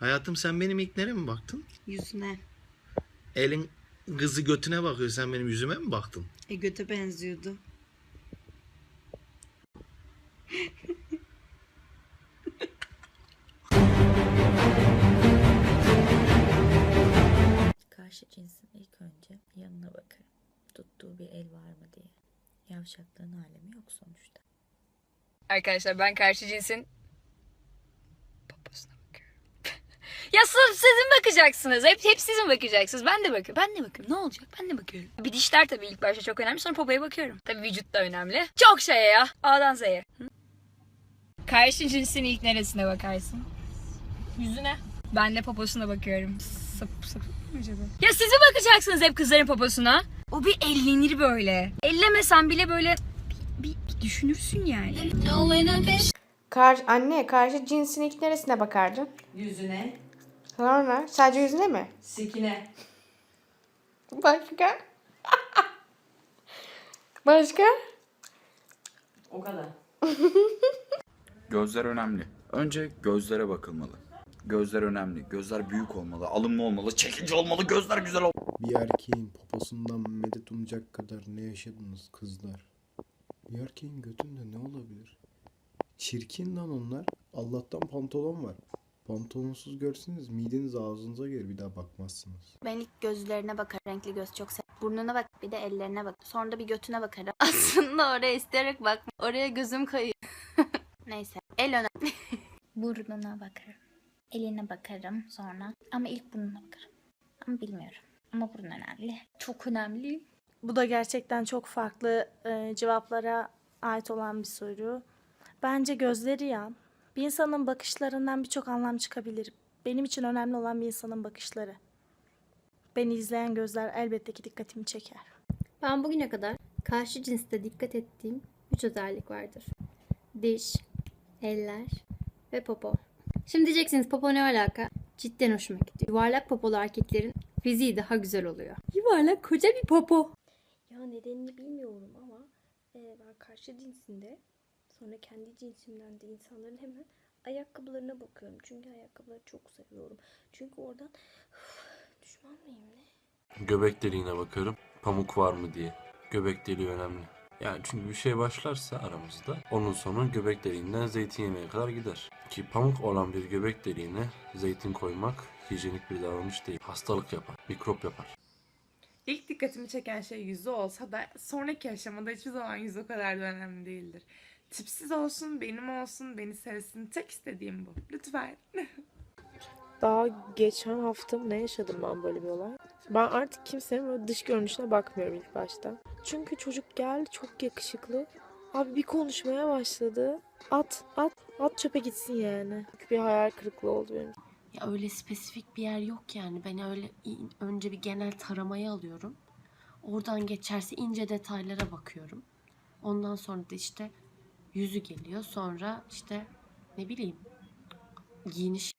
Hayatım sen benim ilk nereye mi baktın? Yüzüne. Elin kızı götüne bakıyor. Sen benim yüzüme mi baktın? E göte benziyordu. Karşı cinsin ilk önce yanına bakarım. Tuttuğu bir el var mı diye. Yavşaklığın alemi yok sonuçta. Arkadaşlar ben karşı cinsin poposuna bakıyorum. Ya sırf sizin bakacaksınız. Hep, hep sizin bakacaksınız. Ben de bakıyorum. Ben de bakıyorum. Ne olacak? Ben de bakıyorum. Bir dişler tabii ilk başta çok önemli. Sonra popoya bakıyorum. Tabii vücut da önemli. Çok şey ya. A'dan Z'ye. Karşı cinsin ilk neresine bakarsın? Yüzüne. Ben de poposuna bakıyorum. Sap, mı acaba? Ya siz mi bakacaksınız hep kızların poposuna? O bir ellenir böyle. Ellemesen bile böyle bir, bir, bir düşünürsün yani. Kar anne karşı cinsin ilk neresine bakardın? Yüzüne, Sonra sadece yüzüne mi? sikine. Başka? Başka? O kadar. Gözler önemli. Önce gözlere bakılmalı. Gözler önemli. Gözler büyük olmalı, alımlı olmalı, çekici olmalı, gözler güzel olmalı. Bir erkeğin poposundan medet umacak kadar ne yaşadınız kızlar? Bir erkeğin götünde ne olabilir? Çirkin lan onlar. Allah'tan pantolon var. Pantolonsuz görseniz mideniz ağzınıza gelir bir daha bakmazsınız. Ben ilk gözlerine bakarım. Renkli göz çok sev. Burnuna bak bir de ellerine bak. Sonra da bir götüne bakarım. Aslında oraya isteyerek bakma. Oraya gözüm kayıyor. Neyse. El önemli. Burnuna bakarım. Eline bakarım sonra. Ama ilk burnuna bakarım. Ama bilmiyorum. Ama burun önemli. Çok önemli. Bu da gerçekten çok farklı e, cevaplara ait olan bir soru. Bence gözleri ya. Bir insanın bakışlarından birçok anlam çıkabilir. Benim için önemli olan bir insanın bakışları. Beni izleyen gözler elbette ki dikkatimi çeker. Ben bugüne kadar karşı cinste dikkat ettiğim 3 özellik vardır. Diş, eller ve popo. Şimdi diyeceksiniz popo ne alaka? Cidden hoşuma gidiyor. Yuvarlak popolu erkeklerin fiziği daha güzel oluyor. Yuvarlak koca bir popo. Ya nedenini bilmiyorum ama e, ben karşı cinsinde sonra kendi cinsimden de insanların hemen ayakkabılarına bakıyorum. Çünkü ayakkabıları çok seviyorum. Çünkü oradan düşman mıyım ne? Göbek deliğine bakarım. Pamuk var mı diye. Göbek deliği önemli. Yani çünkü bir şey başlarsa aramızda onun sonu göbek deliğinden zeytin yemeye kadar gider. Ki pamuk olan bir göbek deliğine zeytin koymak hijyenik bir davranış değil. Hastalık yapar, mikrop yapar. İlk dikkatimi çeken şey yüzü olsa da sonraki aşamada hiçbir zaman yüz o kadar da önemli değildir. Tipsiz olsun, benim olsun, beni sevsin. Tek istediğim bu. Lütfen. Daha geçen hafta ne yaşadım ben böyle bir olay. Ben artık kimsenin böyle dış görünüşüne bakmıyorum ilk başta. Çünkü çocuk geldi çok yakışıklı. Abi bir konuşmaya başladı. At, at, at çöpe gitsin yani. Bir hayal kırıklığı oldu benim. Ya öyle spesifik bir yer yok yani. Ben öyle önce bir genel taramayı alıyorum. Oradan geçerse ince detaylara bakıyorum. Ondan sonra da işte yüzü geliyor. Sonra işte ne bileyim giyiniş.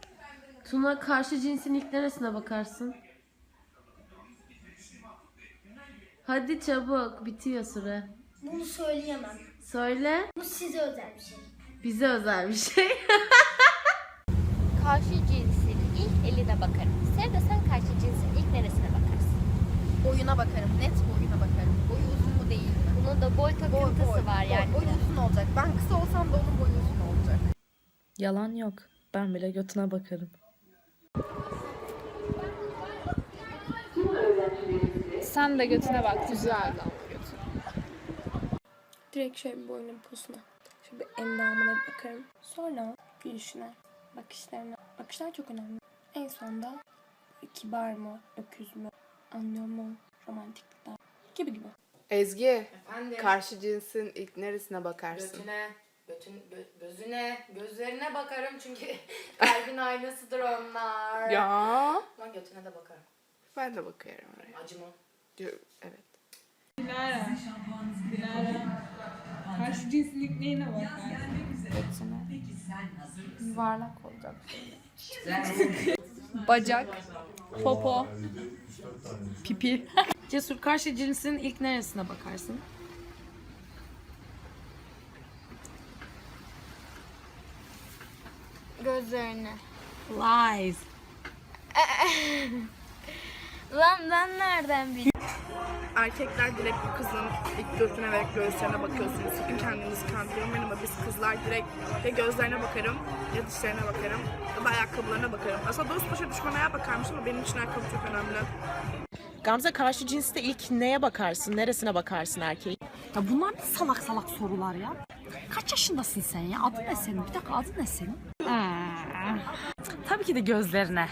Tuna karşı cinsin ilk neresine bakarsın? Hadi çabuk bitiyor süre. Bunu söyleyemem. Söyle. Bu size özel bir şey. Bize özel bir şey. Karşı cinsin ilk eline bakarım. Sev de sen karşı cinsin ilk neresine bakarsın? Boyuna bakarım. Net boyuna bakarım. Boyu uzun mu değil da boy takıntısı var yani. Boyu uzun olacak. Ben kısa olsam da onun boyu uzun olacak. Yalan yok. Ben bile götüne bakarım. Sen de götüne bak. Güzel Direkt şöyle bir boynun posuna. Şöyle bir endamına bir bakarım. Sonra gülüşüne, bakışlarına. Bakışlar çok önemli. En sonda kibar mı, öküz mü, anlıyor mu, romantiklikten gibi gibi. Ezgi karşı cinsin ilk neresine bakarsın? Götüne, götün, gö- gözüne, gözlerine bakarım çünkü kalbin aynasıdır onlar. Ya Ama götüne de bakarım. ben de bakıyorum oraya. Acıma. Diyor- Evet. Karşı cinsin neyine bakar? Yuvarlak olacak. Bacak, popo, pipi. Cesur karşı cinsin ilk neresine bakarsın? Gözlerine. Lies. Lan ben nereden bileyim? Erkekler direkt bir kızın ilk göğsüne ve göğüslerine bakıyorsunuz. Sakın kendinizi kandırmayın ama biz kızlar direkt ya gözlerine bakarım ya dişlerine bakarım ya da ayakkabılarına bakarım. Aslında dost başa düşman ayağa bakarmış ama benim için ayakkabı çok önemli. Gamze karşı cinste ilk neye bakarsın? Neresine bakarsın erkeğin? Ya bunlar ne salak salak sorular ya. Kaç yaşındasın sen ya? Adın ne senin? Bir dakika adın ne senin? Tabii ki de gözlerine.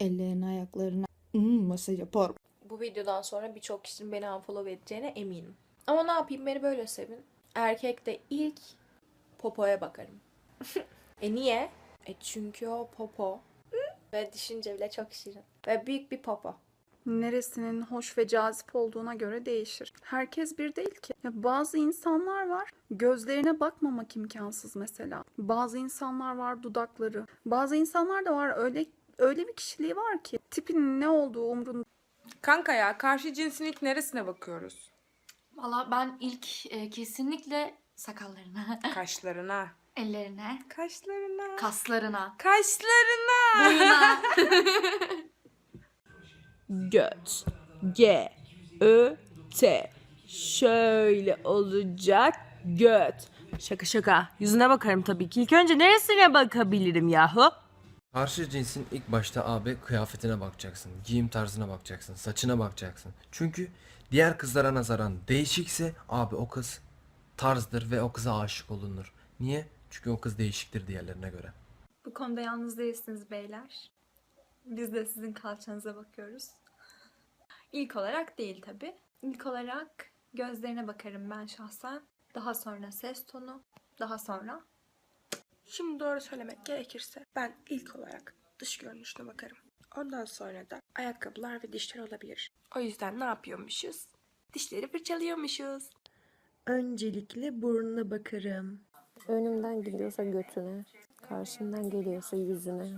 Ellerine ayaklarına hmm, masaj yaparım. Bu videodan sonra birçok kişinin beni unfollow edeceğine eminim. Ama ne yapayım beni böyle sevin. Erkekte ilk popoya bakarım. e niye? E çünkü o popo. Ve düşünce bile çok şirin. Ve büyük bir popo. Neresinin hoş ve cazip olduğuna göre değişir. Herkes bir değil ki. Ya bazı insanlar var gözlerine bakmamak imkansız mesela. Bazı insanlar var dudakları. Bazı insanlar da var öyle öyle bir kişiliği var ki tipinin ne olduğu umrunda. Kanka ya karşı cinsin ilk neresine bakıyoruz? Valla ben ilk e, kesinlikle sakallarına, Kaşlarına. Ellerine, Kaşlarına. kaslarına, Kaşlarına. boyuna. Göt. G. Ö. T. Şöyle olacak göt. Şaka şaka. Yüzüne bakarım tabii ki. İlk önce neresine bakabilirim yahu? Karşı cinsin ilk başta abi kıyafetine bakacaksın, giyim tarzına bakacaksın, saçına bakacaksın. Çünkü diğer kızlara nazaran değişikse abi o kız tarzdır ve o kıza aşık olunur. Niye? Çünkü o kız değişiktir diğerlerine göre. Bu konuda yalnız değilsiniz beyler. Biz de sizin kalçanıza bakıyoruz. İlk olarak değil tabi. İlk olarak gözlerine bakarım ben şahsen. Daha sonra ses tonu. Daha sonra Şimdi doğru söylemek gerekirse ben ilk olarak dış görünüşüne bakarım. Ondan sonra da ayakkabılar ve dişler olabilir. O yüzden ne yapıyormuşuz? Dişleri fırçalıyormuşuz. Öncelikle burnuna bakarım. Önümden geliyorsa götüne, karşımdan geliyorsa yüzüne.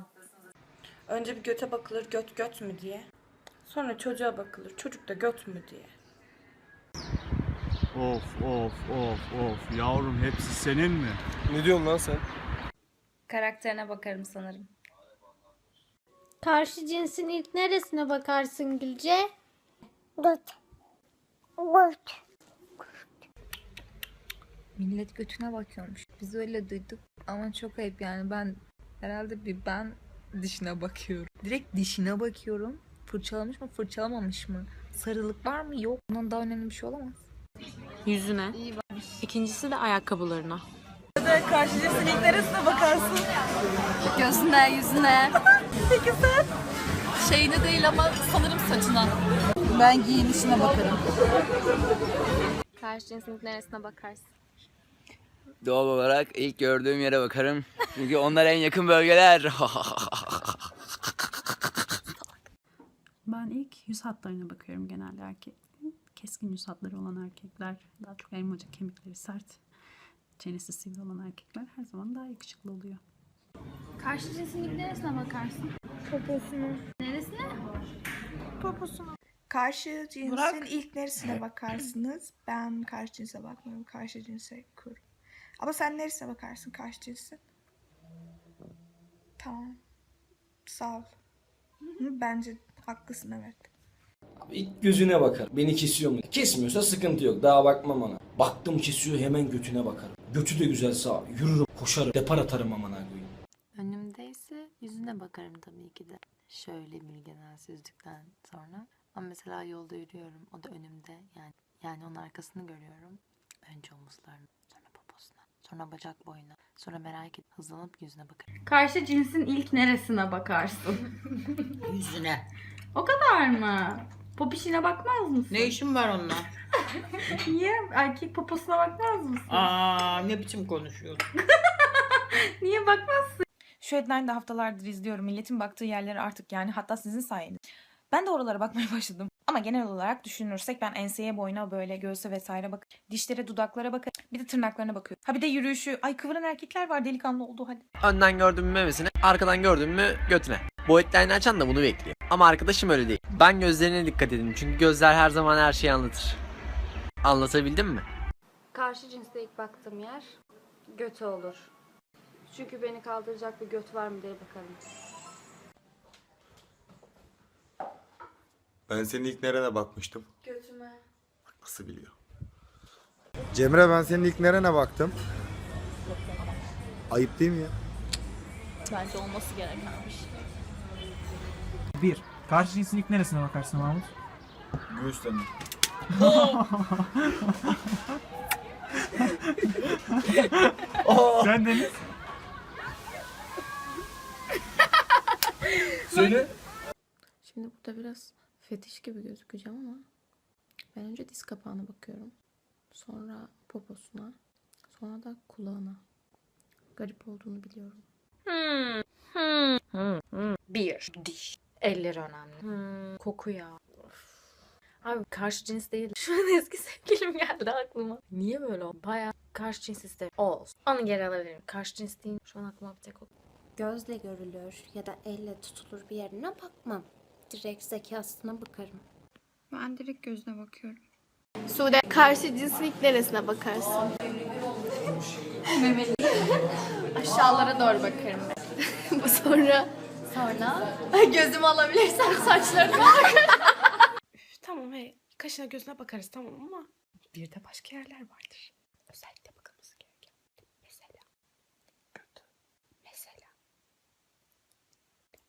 Önce bir göte bakılır göt göt mü diye. Sonra çocuğa bakılır çocuk da göt mü diye. Of of of of yavrum hepsi senin mi? Ne diyorsun lan sen? Karakterine bakarım sanırım. Karşı cinsin ilk neresine bakarsın Gülce? Millet götüne bakıyormuş. Biz öyle duyduk ama çok ayıp yani ben herhalde bir ben dişine bakıyorum. Direkt dişine bakıyorum. Fırçalamış mı fırçalamamış mı? Sarılık var mı? Yok. Bundan daha önemli bir şey olamaz. Yüzüne. İkincisi de ayakkabılarına. Karşı cinsin ilk neresine bakarsın? Gözüne, yüzüne. Peki sen? Şeyine değil ama sanırım saçına. Ben giyinişine bakarım. Karşı cinsin ilk neresine bakarsın? Doğal olarak ilk gördüğüm yere bakarım. Çünkü onlar en yakın bölgeler. Ben ilk yüz hatlarına bakıyorum genelde erkek. Keskin yüz hatları olan erkekler, daha çok elmacık kemikleri sert, çenesi sivri olan erkekler her zaman daha yakışıklı oluyor. Karşı cinsin neresine bakarsın? Poposuna. Neresine? Poposuna. Karşı cinsin Burak. ilk neresine bakarsınız? Ben karşı cinse bakmıyorum. Karşı cinse kur. Ama sen neresine bakarsın karşı cinsin? Tamam. Sağ ol. Bence haklısın evet. İlk gözüne bakar. Beni kesiyor mu? Kesmiyorsa sıkıntı yok. Daha bakmam ona. Baktım kesiyor hemen götüne bakarım. Götü de güzelse abi. Yürürüm, koşarım, depar atarım amına koyayım. Önümdeyse yüzüne bakarım tabii ki de. Şöyle bir genelsizlikten sonra. Ama mesela yolda yürüyorum. O da önümde. Yani yani onun arkasını görüyorum. Önce omuzlarına, sonra bacak boyuna, sonra merak edip hızlanıp yüzüne bakarım. Karşı cinsin ilk neresine bakarsın? Yüzüne. o kadar mı? Popişine bakmaz mısın? Ne işin var onunla? Niye? Erkek poposuna bakmaz mısın? Aa ne biçim konuşuyorsun? Niye bakmazsın? Şu headline'de haftalardır izliyorum. Milletin baktığı yerleri artık yani hatta sizin sayeniz. Ben de oralara bakmaya başladım. Ama genel olarak düşünürsek ben enseye, boyuna, böyle göğse vesaire bak. Dişlere, dudaklara bakın. Bir de tırnaklarına bakıyorum. Ha bir de yürüyüşü. Ay kıvıran erkekler var delikanlı olduğu halde. Önden gördüm mü memesine, arkadan gördüm mü götüne. Bu etlerini açan da bunu bekliyor. Ama arkadaşım öyle değil. Ben gözlerine dikkat edin çünkü gözler her zaman her şeyi anlatır. Anlatabildim mi? Karşı cinste ilk baktığım yer götü olur. Çünkü beni kaldıracak bir göt var mı diye bakarım. Ben senin ilk nerene bakmıştım? Götüme. Nasıl biliyor? Cemre ben senin ilk nerene baktım? Ayıp değil mi ya? Bence olması gerekenmiş. 1. Karşı cinsin ilk neresine bakarsın Mahmut? Göğüslerine. Sen Deniz? Söyle. Şimdi burada biraz fetiş gibi gözükeceğim ama ben önce diz kapağına bakıyorum. Sonra poposuna. Sonra da kulağına. Garip olduğunu biliyorum. Hmm. Hmm. Hmm. Hmm. Bir. Diş. Eller önemli. Hmm. Koku ya. Of. Abi karşı cins değil. Şu an eski sevgilim geldi aklıma. Niye böyle oldu? Baya karşı cins isterim. Olsun. Onu geri alabilirim. Karşı cins değil. Şu an aklıma bir tek o. Gözle görülür ya da elle tutulur bir yerine bakmam. Direkt zekasına bakarım. Ben direkt gözüne bakıyorum. Sude karşı cinsin ilk neresine bakarsın? Memeli. Aşağılara doğru bakarım ben. Bu sonra sonra gözümü alabilirsem saçlarına bakarım. Üf, tamam hey. Kaşına gözüne bakarız tamam ama bir de başka yerler vardır. Özellikle bakılması gereken. Mesela. Göt. Mesela.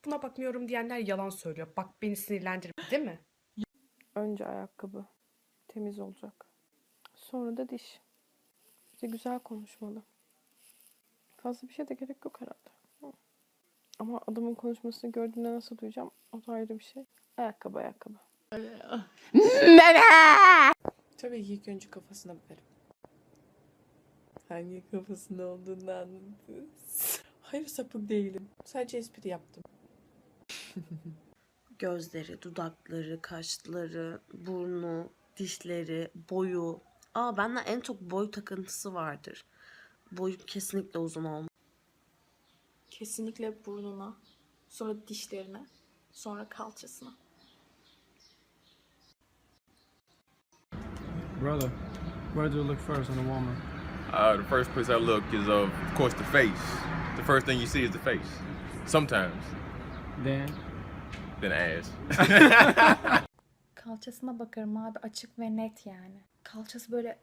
Buna bakmıyorum diyenler yalan söylüyor. Bak beni sinirlendirme değil mi? Önce ayakkabı. Temiz olacak. Sonra da diş. İşte güzel konuşmalı. Fazla bir şey de gerek yok herhalde. Hı. Ama adamın konuşmasını gördüğümde nasıl duyacağım? O da ayrı bir şey. Ayakkabı ayakkabı. Tabii ki ilk önce kafasına bakarım. Hangi kafasında olduğunu anladın. Hayır sapık değilim. Sadece espri yaptım. Gözleri, dudakları, kaşları, burnu, dişleri, boyu. Aa bende en çok boy takıntısı vardır. Boyu kesinlikle uzun olmalı. Kesinlikle burnuna, sonra dişlerine, sonra kalçasına. Brother, where do you look first on a woman? Uh, the first place I look is, of course, the face. The first thing you see is the face. Sometimes. Then? Then ass. Kalçasına bakarım abi açık ve net yani. Kalçası böyle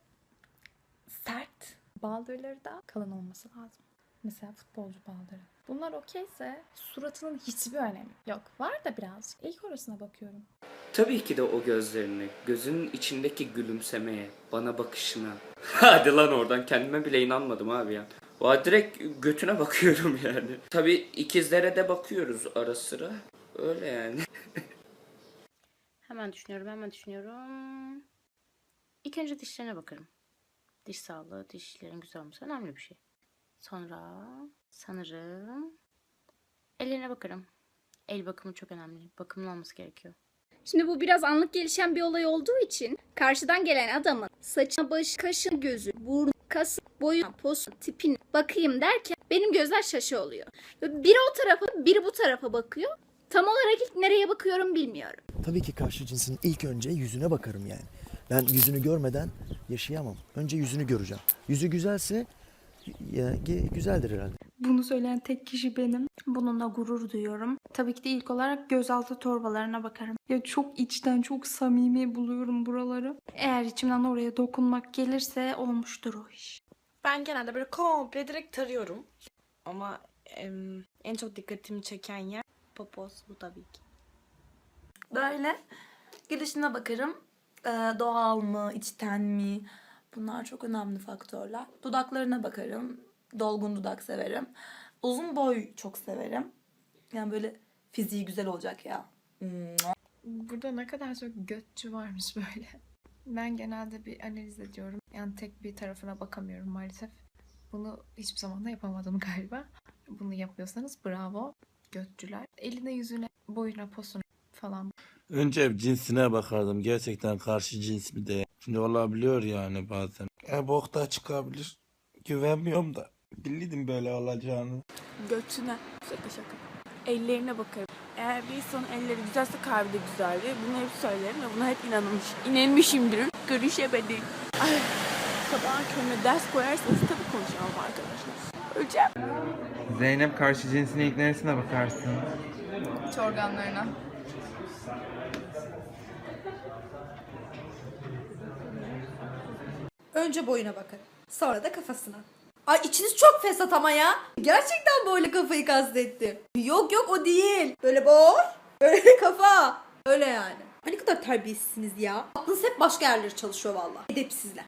sert. Baldırları da kalın olması lazım. Mesela futbolcu baldırı. Bunlar okeyse suratının hiçbir önemi yok. Var da biraz. İlk orasına bakıyorum. Tabii ki de o gözlerine, gözünün içindeki gülümsemeye, bana bakışına. Hadi lan oradan kendime bile inanmadım abi ya. Valla direkt götüne bakıyorum yani. Tabii ikizlere de bakıyoruz ara sıra. Öyle yani. Hemen düşünüyorum, hemen düşünüyorum. İlk önce dişlerine bakarım. Diş sağlığı, dişlerin güzel olması önemli bir şey. Sonra sanırım ellerine bakarım. El bakımı çok önemli. Bakımlı olması gerekiyor. Şimdi bu biraz anlık gelişen bir olay olduğu için karşıdan gelen adamın saçına, başı, kaşı, gözü, burnu, kası, boyu, posu, tipine bakayım derken benim gözler şaşı oluyor. Biri o tarafa, biri bu tarafa bakıyor. Tam olarak ilk nereye bakıyorum bilmiyorum. Tabii ki karşı cinsin ilk önce yüzüne bakarım yani. Ben yüzünü görmeden yaşayamam. Önce yüzünü göreceğim. Yüzü güzelse ya, güzeldir herhalde. Bunu söyleyen tek kişi benim. Bununla gurur duyuyorum. Tabii ki de ilk olarak gözaltı torbalarına bakarım. Ya çok içten, çok samimi buluyorum buraları. Eğer içimden oraya dokunmak gelirse olmuştur o iş. Ben genelde böyle komple direkt tarıyorum. Ama em, en çok dikkatimi çeken yer popos bu tabii ki. Böyle gelişine bakarım. Ee, doğal mı, içten mi? Bunlar çok önemli faktörler. Dudaklarına bakarım. Dolgun dudak severim. Uzun boy çok severim. Yani böyle fiziği güzel olacak ya. Burada ne kadar çok götçü varmış böyle. Ben genelde bir analiz ediyorum. Yani tek bir tarafına bakamıyorum maalesef. Bunu hiçbir zaman da yapamadım galiba. Bunu yapıyorsanız bravo. Götçüler. Eline, yüzüne, boyuna, posuna falan. Önce hep cinsine bakardım. Gerçekten karşı cins mi de. Şimdi olabiliyor yani bazen. E bok da çıkabilir. Güvenmiyorum da. Bilirdim böyle olacağını. Götüne. Şaka şaka. Ellerine bakarım. Eğer bir insanın elleri güzelse kalbi de güzeldir. Bunu hep söylerim ve buna hep inanmış. İnanmışımdır. Görüşemedim. Ay, sabahın körüne ders koyarsanız tabii konuşamam arkadaşlar. Öleceğim. Zeynep karşı cinsine ilk neresine bakarsın? İç. Önce boyuna bakın. Sonra da kafasına. Ay içiniz çok fesat ama ya. Gerçekten böyle kafayı kastettim. Yok yok o değil. Böyle boy, böyle kafa. Öyle yani. Ay ne kadar terbiyesizsiniz ya. Aklınız hep başka yerlere çalışıyor vallahi. Edepsizler.